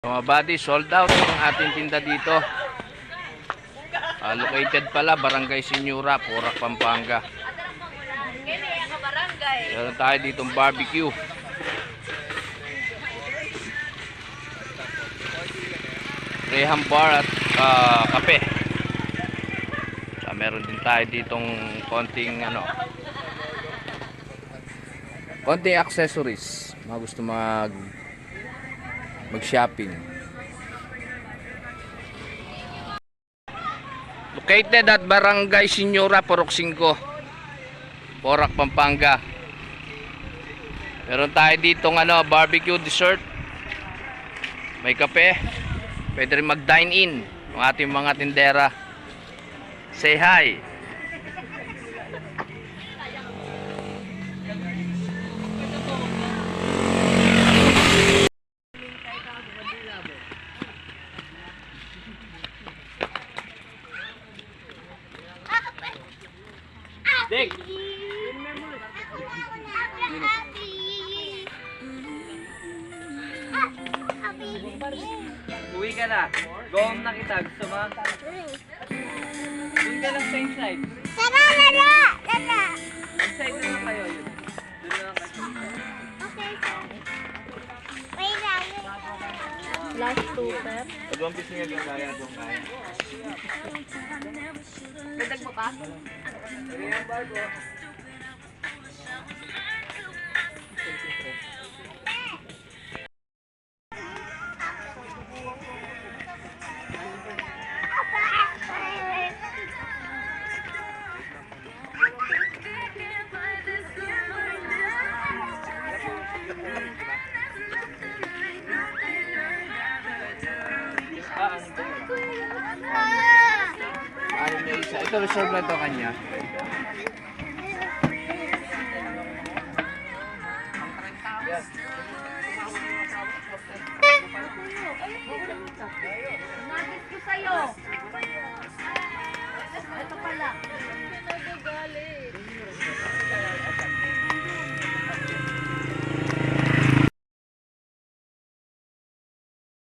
Mga buddy, sold out ang ating tinda dito. Ah, located pala, Barangay Sinyura, Porac, Pampanga. Meron tayo ditong barbecue. Reham bar at ah, kape. Sa meron din tayo ditong konting ano konting accessories. Mga gusto mag mag-shopping. Located at Barangay Sinyora, Porok 5. Porac, Pampanga. Meron tayo ditong ano, barbecue dessert. May kape. Pwede rin mag-dine in ang ating mga tindera. Say hi. Dick. Uwi ka na. Go home na kita. Gusto mo? Doon ka lang sa inside. Inside na lang kayo. Yun. Doon na lang kayo. Last super. Pag-one piece nga yung kaya, doon kaya. Dadag mo pa? Ah, Ito reserve na to kanya. Nabis